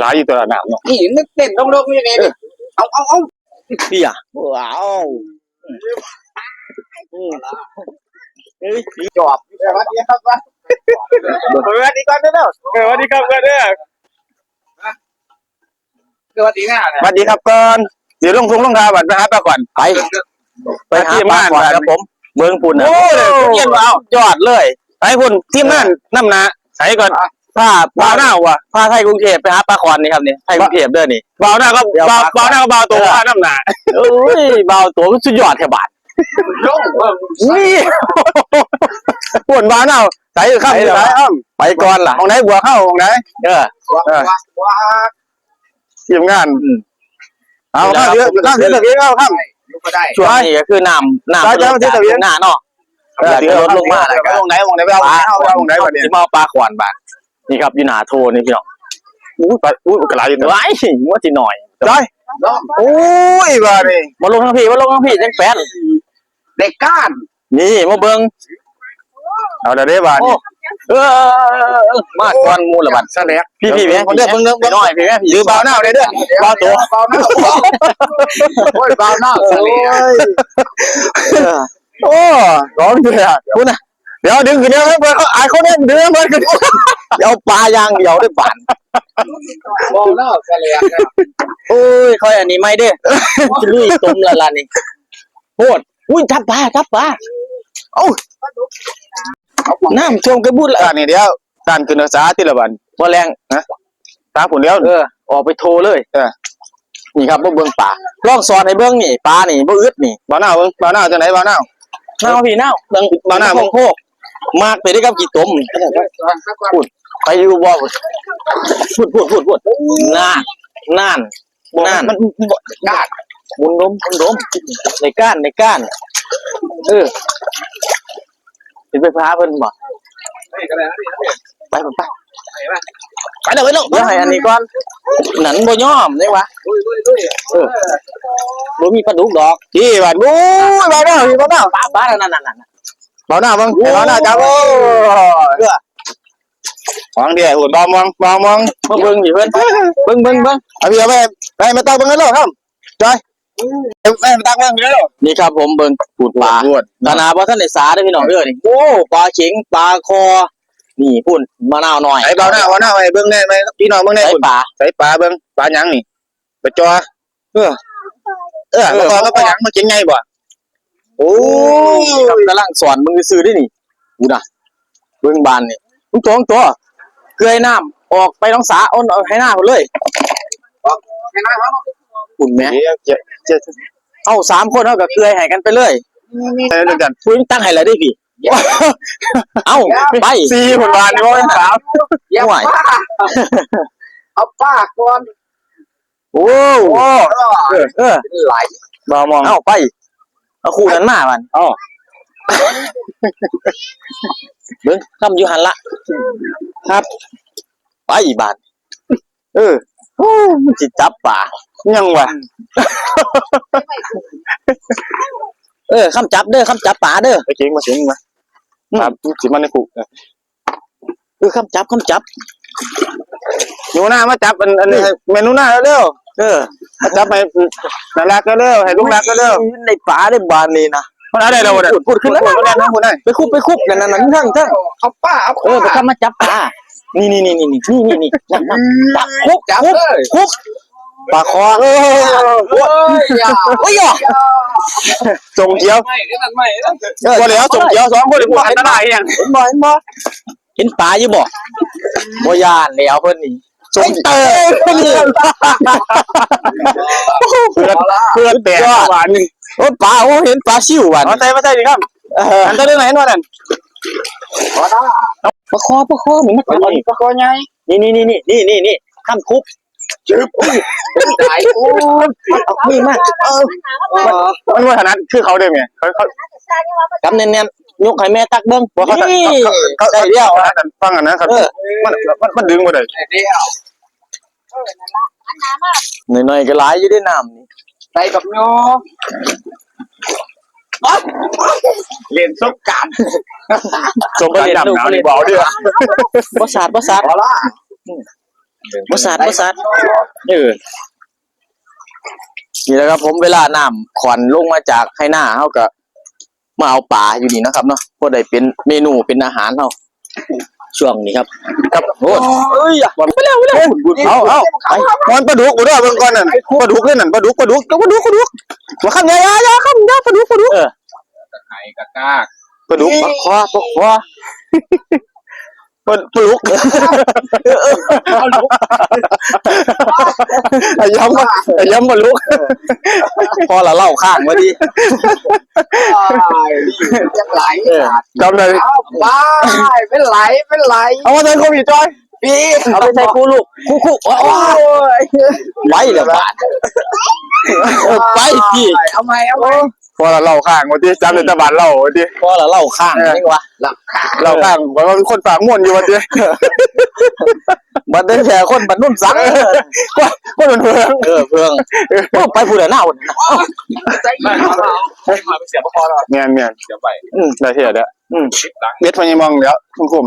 หลายอยู่ตัวละหนามเนาะนี่นึกเต้นลงๆยังไงดิเอาเอาเอาพี่อะว้าวจอบสวัสดีครับว่าสวัสดีก่อนเด้อสวัสดีครับก่อนเด้อสวัสดีนะสวัสดีครับก่อนเดี๋ยวลงทุงลงทาบัตรไปหาปลาก่อนไปไปหาปลาก่อนครับผมเมืองปุ่นนะโอ้เยี่ยมเอายอดเลยไปพุ่นทีมงานน้ำหนาใส่ก่อน ผ้าบ่าวหน้าว่ะผ้าไทยกรุงเทพไปหาปลาคอนนี่ครับนี่ไทยกรุงเทพเด้อนี่บ่าวหน้าก็บ่าวบ่าวหน้าก็บ่าวตัวผ้าน้ำหนาโอ้ยบ่าวตัวสุดยอดแค่บาทลงนี่ปวดบ้านเอาใส่ข้ามใส่อ้อมไปก่อนล่ะของไหนบัวเข้าของไหนเออว้าว้าทีมงานเอาข้าวเยอะข้าวเยอะตะกี้เข้าข้ามอยู่ก็ได้ช่วงนี้ก็คือน้ำน้ำใช่ใช่ที่ตะเวียนหน้าเนาะเออจะลดลงมาแล้วก็วงไหนวงไหนไปเอาปลาเอาเอาวงไหนก่อนเนี่ยที่มาปลาขวานบาท นี่ครับอยู่หนาโทนี่พี่น้องอู้ปลาอู้กระไรอยู่ไว้ว่าจีหน่อยจอยโอ้ยว่านี่มาลงทั้งพี่มาลงทั้งพี่จังแป้นเด็กก้านนี่มาเบิ้งเอาเดี๋ยวได้บ้านโอ้เออมาก่อนมูละบัดแสลกพี่พี่แม่เด้อเบิ่งเด้อพี่น้อยพี่แม่พี่ยืมเบาหน้าเลยเด้อเบาตัวเบาหน้าโอ้ยเบาหน้าแสลกโอ้ร้องอยู่เลยอะคุณน่ะเดี๋ยวดึงขึ้นเดี๋ยวให้เพื่อนเขาอายเขาเนี่ยดึงให้เพื่อนขึ้น เดี๋ยวปลายางเดียวได้บานเบาหน้าแสลกโอ้ยคอยอันนี้ไม่เด้จะลุยตุ่มละละนี่โหดอุ้ยจับปลาจับปลาเอ้าน้ำชมกระบุดละด้านนี้เดียวด้านขึ้นภาษาที่ละบันบ่แรงตาผุนเดียวเออออกไปโทรเลยเออนี่ครับบ่เบิ่งปลาลองสอนให้เบิ่งนี่ปลานี่บ่อึดนี่เบาหน้าเบิ่งเบาหน้าจังไหนเบาหน้าเน่าพี่เน่าเบิ่งบ่น่าโคกๆ มากไปได้กับกี่ต้มพูดไปอยู่บ่พูดพูดพูดพูดน่านน่านน่านมันก้านมุนดมมุนดมในก้านในก้านเออสิไปพาเพิ่นบ่ไปไปไปไปเลยไปเลงเดี๋ยวให้อันนี้ก่อนหนันบ่ยอมได้วะเออบ่มีปลาดุกดอกที่บ้านโอ้ยเบาหน้าพี่เบาหน้าปลาปลานั่นนั่นนั่น เบาหน้าเบิ่งให้เบาหน้าจับโอ้เด้อวางเดียวหุ่นเบามองเบามองมาเบิ่งดิเพิ่นเบิ่งเบิ่งเบิ่งเอาพี่เอาไปไปมาตักเบิ่งกันแล้วครับจอยไปมาตักเบิ่งกันแล้วนี่ครับผมเบิ่งปูดปลาพูดขนาดว่าท่านได้สาได้อพี่น้องเด้อนี่โอ้ปลาเข็งปลาคอนี่พุ่นมะนาวหน่อยไอ้เบาหน้าเบาหน้าไปเบิ่งได้ไหมพี่น้องเบิ่งได้ใส่พุ่นปลาใส่ปลาเบิ่งปลาหยังนี่ไปจอเออเออแล้วก็แล้วปลาหยังมากินไงบ่โอ้ ครับกำลังสอนมึงซื้อได้นี่กูนะเบิ่งบานนี่มึงตัวมึงตัวเกลือน้ำออกไปน้องสาอาเอาให้หน้าพุ่นเลยพุ่นแหม่เจ๊เจ๊เอาสามคนเท่ากับเกลือให้กันไปเลยเจ๊กันพุ่นตั้งให้แล้วได้พี่เอ้าไปสี่คนบานนี่ว่าสามย่าไหวเอาป้าก่อนโอ้โอ้เออเอไหลบ่มองเอ้าไป เอาคู่นั้นมามันเอ้าเบิ่งคำอยู่หันละ ครับ ไปบาทเออโอ้มันสิจับป่ายังวะเออคำจับเด้อคำจับป่าเด้อไปเก่งมาเสียงมาครับสิมันในคุกเออคำจับคำจับหนูหน้ามาจับอันอันเมนูหน้าเร็ว เออๆจับให้น่ารักก็เร็วให้ลูกรักก็เร็วในป่าได้บานนี่นะมันอะไรเราเนี่ยพูดพูดขึ้นแล้วพูดได้นะพูดได้ไปคุบไปคุบนั่นนั่นนั่นทั้งทั้งเอาป้าเอาเออไปคำมาจับป่านี่นี่นี่นี่นี่นี่นี่นั่นนั่นจับคุบจับคุบเลยคุบปลาคอเออโอ้ยอย่าโอ้ยอะส่งเขียวไม่นั่นไม่นั่นบ่แล้วส่งเขียวสองคนพูดอันตรายอย่างเห็นบ่เห็นบ่เห็นปลาอยู่บ่บ่ยานแล้วเพิ่นนี่ มเตอร์เพื่อนเพื่อนแตกหวานนึงโอ้ปลาโอ้เห็นปลาชิวหวานมาใส่มาใส่ดีครับอันตัวนี้ไหนนวลนั่นปลาคอปลาคอหนึ่งปลาคอปลาคอไงนี่นี่นี่นี่นี่นี่นี่ข้ามคุกจืบตายโอ้ยมีมากเออมันว่าฐานคือเขาเดิมไงเขาเขากำเนียนยกให้แม่ตักเบิ้งว่าเขาเขาได้เดียวฟังอันนะครับมันมันดึงมาเลย เออนั่นละอันน้ำอะหน่อยๆก็หลายอยู่ด้น้ำนี่ใส่กับโยเรียนสงกรารจมไปเรีหนาวกไปเนบ่าวด้วยบ่สาดบ่สาดพอละบ่สาดบ่สาดเออนี่แหละครับผมเวลาน้ำขวัญลงมาจากให้หน้าเฮาก็มาเอาป่าอยู่นี่นะครับเนาะพวกใดเป็นเมนูเป็นอาหารเขา ช่วงนี้ครับครับโอ้ยบอลไปแล้วไปแล้วเอาเอาไปอนปลาดุกบ่ด้วเบิ่งก่อนนั่นปลาดุกเล่นนั่นปลาดุกปลาดุกปลาดุกปลาดุกบ่ข้าใหญ่ยาคำใหญ่ปลาดุกปลาดุกเออตะไกรกะกากปลาดุกปลาคว้าปลาคว้า เปิ้ลผู้ลุกย้ำว่าย้ำว่าลุก พอละเล่าข้างวะดิจะไหลจำเลยบ้าไม่ไหลไม่ไหล เอามาใดินโควิดจอยพี่เอาไปใส่คู่ลูกคู่คู่โอ้ยไปเดี๋ยวบ้านไปจีเอาไหมเอาไหม พราะเราเล่าข้างวันที่จำในตะบันเล่าวันที่เพราะเราเล่าข้างนี่วะหลับข้งเล่าข้างเพราะว่าเป็คนปากม่วนอยู่วันที่มัดเดินแช่คนบัดนุ่นสังคนมันเพื่องเออเพื่องไปผู้ต่หน้าวันใจเย็นม่ไปเสียบคอเราเมียนเมียนเสียไปอืมได้เหี้ยเด้อืมเด็ดพญมองแล้วคุ้ม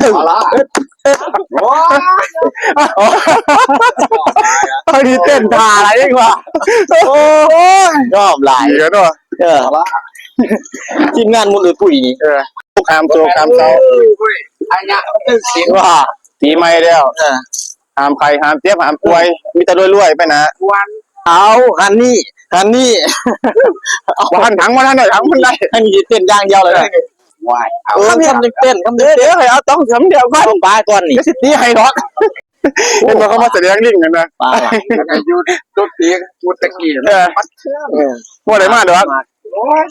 เอาละว้าวตอนนี้เต้นท่าอะไรดีกว่าโอ้ยรอบหลายเดี๋ยวด้วยเออทีมงานมุนเลยปุ๋ยนี่เออคามตัวคามเสาอันเนี้ยตึ้งเสียงว่าปีใหม่แล้วเออหามใครหามเจ็บหามป่วย มีแต่รวยๆไปนะวันเอาฮันนี่ฮันนี่ว่าหันถังมาท่านหน่อยถังมันได้ฮันนี่เต้นอย่างเดียวเลย นะวายเอาเออคำนึงเต้นคำนึงเดี๋เต้ยวนให้เอาต้องสำเดียวก่อนเอาปลาก่อนนี่เดี๋ยวสิตีให้ดอกเห็นว่าเขามาแสดงลิงกันนะปลาหลังอายุตุ๊ดเตียงพูดตะกี้เออเออว่าอะไรมาดอก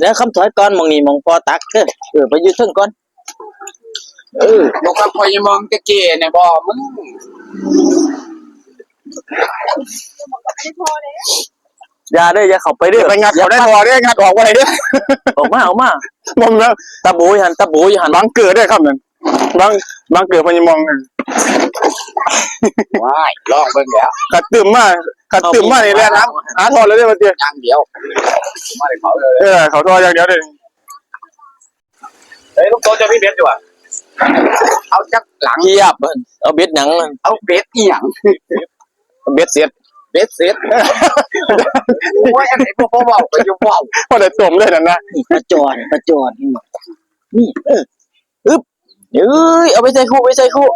แล้วคำถอยก่อนมองนี่มองพอตักเด้อเออไปยืดเทิงก่อนเออบอกว่าพอยมองตะกี้เนี่ยบ่มึง อย่าเด้ออย่าเข้าไปเด้อไปงัดเขาได้พอได้งัดออกว่าอะไรเด้อออกมาออกมาบ่มแล้วตะโบยหันตะโบยหันบางเกิดได้ครับนั่นบางบางเกิดพญมองวายลอกเบิ่งแล้วขัดตื่มมาขัดตื่มมานี่แหละนะหาทอเลยได้มาเตี้ยอย่างเดียวมาเลยเขาเลยเออเขาทออย่างเดียวเลยเฮ้ยลูกโตจะพี่เบ็ดดีกว่าเอาจักหลังเทียบเอาเบ็ดหนังเอาเบ็ดอีหยังเบ็ดเสียด เบ็ดเสร็จโอ้ยอันไหนบ่พอเว้าก็อยู่เว้าพอได้ต้มเลยนั่นนะนี่ประจอนประจอนนี่เอออึ๊บเอ้ยเอาไปใส่คู่ไปใส่คู่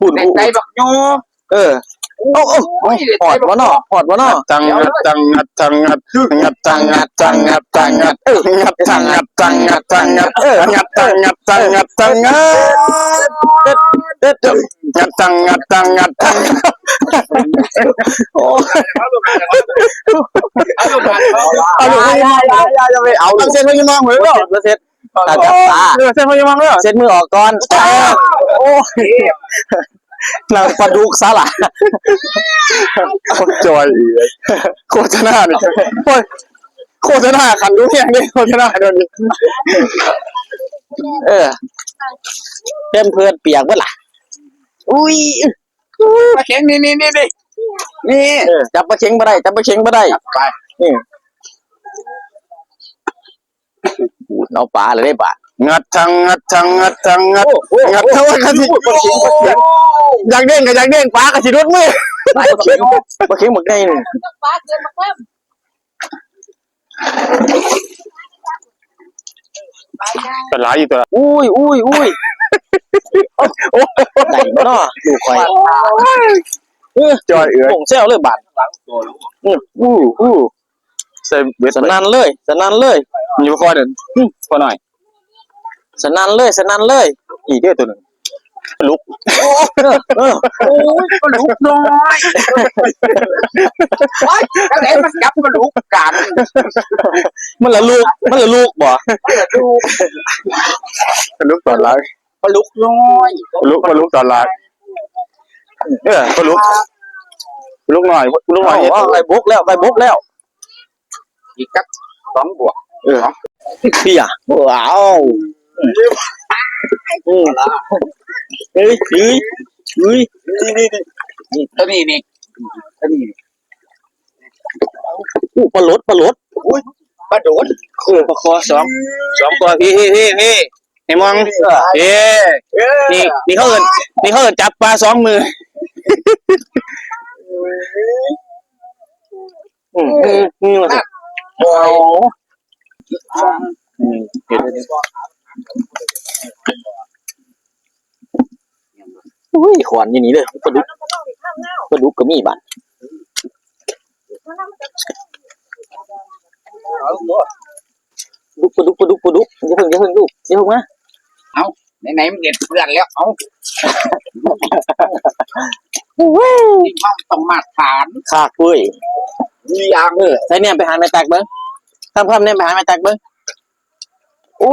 หุ่นในใจบักโยเออ โอ้โอ้หอดวะเนาะหอดวะเนาะจังงัดจังงัดจังงัดงัดจังงัดจังงัดจังงัดเอองัดจังงัดจังงัดจังงัดเอองัดจังงัดจังงัดจังงัดเด็ดเด็ดงัดจังงัดจังงัดจังโอ้เอาลูกมาเอาเอาหนูยายายายาจะไปเอาเอาเส้นพญมองเหมือนกันเสร็จตาจับตาเออเส้นพญมองเลยเสร็จมือออกก่อนโอ้ย นางปลาดุกซะล่ะจอยโฆษณาเนี่ยโอ้ยโฆษณาขันดูเนี่ยนี่โฆษณาเดี๋ยวนี้เออเพื่อนเพื่อนเปียกเมื่อล่ะอุ้ยมาเข็งนี่นี่นี่นี่นี่เออจับปลาเค็งมาได้จับปลาเค็งมาได้ไปเอาปลาเลยได้ปลา งัดจังงัดจังงัดจังงัดงัดเท่าไหร่กันสิอยากเด้งก็อยากเด้งปลากระสิรุดมือปลาเค็งปลาเค็งหมดได้หนึ่งฟ้าเกินมาเพิ่มเป็นหลายอยู่ตัวอุ้ยอุ้ยอุ้ยโอ้ไหนบ่เนาะดูคอยจอยเอ๋ยผงเซลเลยบาดหลังตัวลูกอืออู้อู้ใส่เวทสนั่นเลยสนั่นเลยอยู่คอเดินพอหน่อย สนั่นเลยสนั่นเลย อีกเด้อตัวหนึงลุกเออโอ้ยก็ลุกน้อยโอ้ยอะไรมันจับมาลุกกันมันละลูกมันละลูกบ่ลุกตอนหลังมาลุกน้อยลุกมาลุกตอนหลังเออก็ลุกลุกหน่อยลุกหน่อยเอาไปบุกแล้วไปบุกแล้ว อีกกับสองบวกเออพี่อะว้าว อืมเฮ้ยเฮ้ยเฮ้ยตัวนี้นี่ตัวนี้อู้ปลาลดปลาลดปลาโดดเออประคอสองสองตัวพี่พี่พี่พี่ไอ้มองเอ้นี่นี่เขาเอินนี่เขาเอินจับปลาสองมืออืมอืมอืมโอ้ยอืมเห็ อุ้ยขวานอย่างนี้เลยปลาดุกปลาดุกก็มีบ้านดุกปลาดุกปลาดุกปลาดุกอย่าเพิ่งอย่าเพิ่งลูกอย่าเพิ่งมาไหนๆมันเด็ดเพื่อนแล้วเอาที่ห้องต้องมาตรฐานขากเว้ยมีอย่างเออใส่เนี่ยไปหาแม่แตกเบิ้งคำคำเนี่ยไปหาแม่แตกเบิ้งโอุ้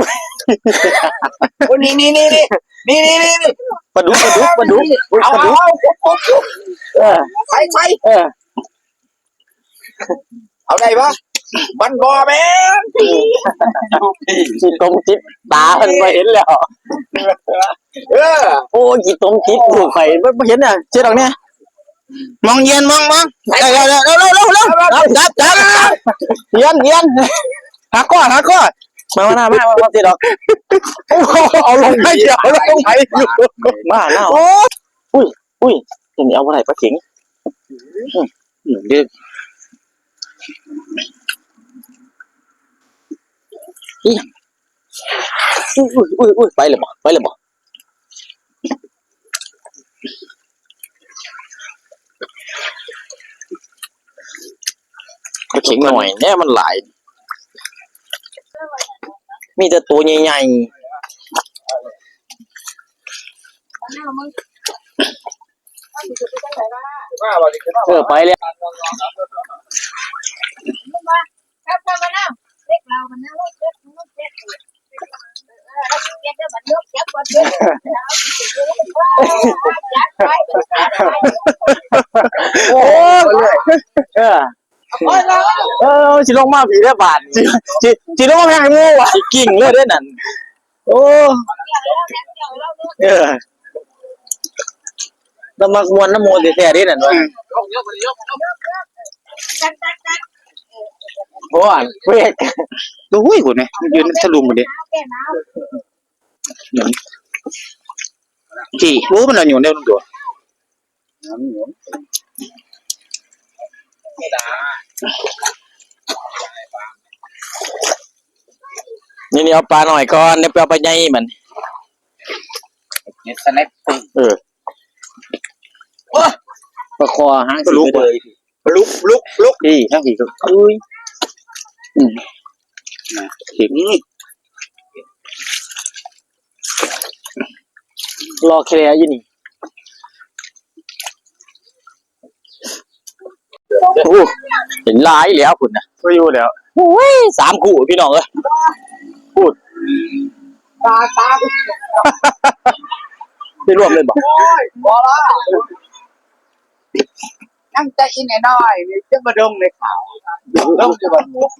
ยนี่นี่นี่นี่นี่นี่นี่ปลาดุปลาดุปลาดุเอาปลาดุเอาอาเอใช่ใส่เออเอาได้ปะบันบอแม่นจิตตรงจิตตาเห็นไมเห็นแล้วเออโอ้จิตตรงจิตถูกไฟไม่เห็นอะเจ๊ดอกเนี่ยมองเย็นมองมองเร็วเร็อเร็อเร็อเร็วจับจับเย็นเย็นหักก้อนหักก้อน มาหน้ามามามาเจ๊ดอกเอาลงไปเดียวลงไปอยู่มาหน้าโอ้อุ้ยอุ้ยจะมีเอาอะไรปลาเข็งเด็กอุ้ยอุ้ยอุ้ยอุ้ยไปเลยบ่ไปเลยบ่ปลาเข็งหน่อยแน่มันหลาย มีแต่ตัวใหญ่ๆเออไปแล้โอ้ย เราเออสิลงมาผีได้บาทสิสิสิลงมาแพงให้หมู่ว่ะสิกิ่งเลยเด้อนั่นโอ้เกี่ยวแล้วเกี่ยวแล้วลูกเออน้ำมักมวนน้ำโมแท้ๆเด้นั่นว่ะจัดจัดจัดโอ้อันเวกดูหุ้ยคุณเนี่ยยืนทะลุหมดเลยแก่น้ำกี่รู้มันอะไรอยู่ในตัว นี่นี่เอาปลาหน่อยก่อนเดี๋ยวไปเอาปลาใหญ่มัน เน็ตสแนปปลาคอหางสิไปเลยลุกลุกลุกพี่ทั้งสี่ก็อุ้ยเห็นรอแคร์อยู่นี่โอ้ เห็นหลายแล้วคุณนะก็อยู่แล้วสามคู่พี่น้องเอ้ยตาตาได้รวมเลยบ่โอ้ยบ่ละนั่งใจอีกหน่อยนี่จะมาดมในข่าวดมจะมาดม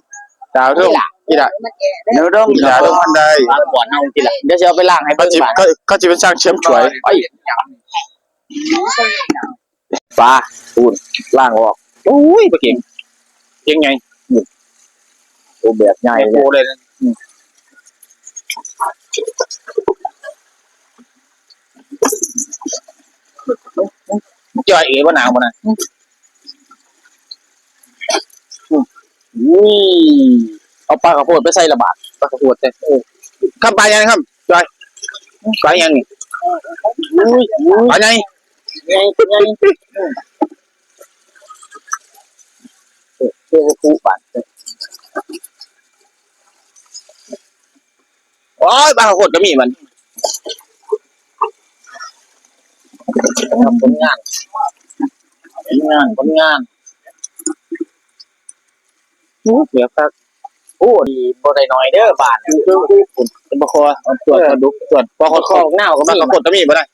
ดาวเรื่องกี่ดามันแก่ได้เนื้อเรื่องดาวเรื่องมันได้ล้างก่อนเอาทีหละเดี๋ยวจะเอาไปล้างให้เขาเบิ่งจิบ้านเขาเขาจิเป็นช่างเชื่อมช่วยไปอย่างปลาปูนล้างออกโอ้ยปะเก่ง เก่งไงตัวแบบใหญ่ไอ้เลโคยเลยนะจ่อยเอ๋ว่าหนาวมันนะอุ้ยเอาปลากระโพดไปใส่ระบาดปลากระโพดแต่คำปลายังครับจ่อยปลายังนี่อุ้ยอุ้ยปลายังไงเป็นไง เออเพื่อคู่บาดโอ้ยบางคนก็มีมันทำผลงานผลงานผลงานเดี๋ยวครับโอ้ดีบ่ได้น้อยเด้อบาทคือคือคุณเป็นบ่คอตรวจกระดุกตรวจบ่คอคอหน้าก็บางมีคนก็มีบ่ได้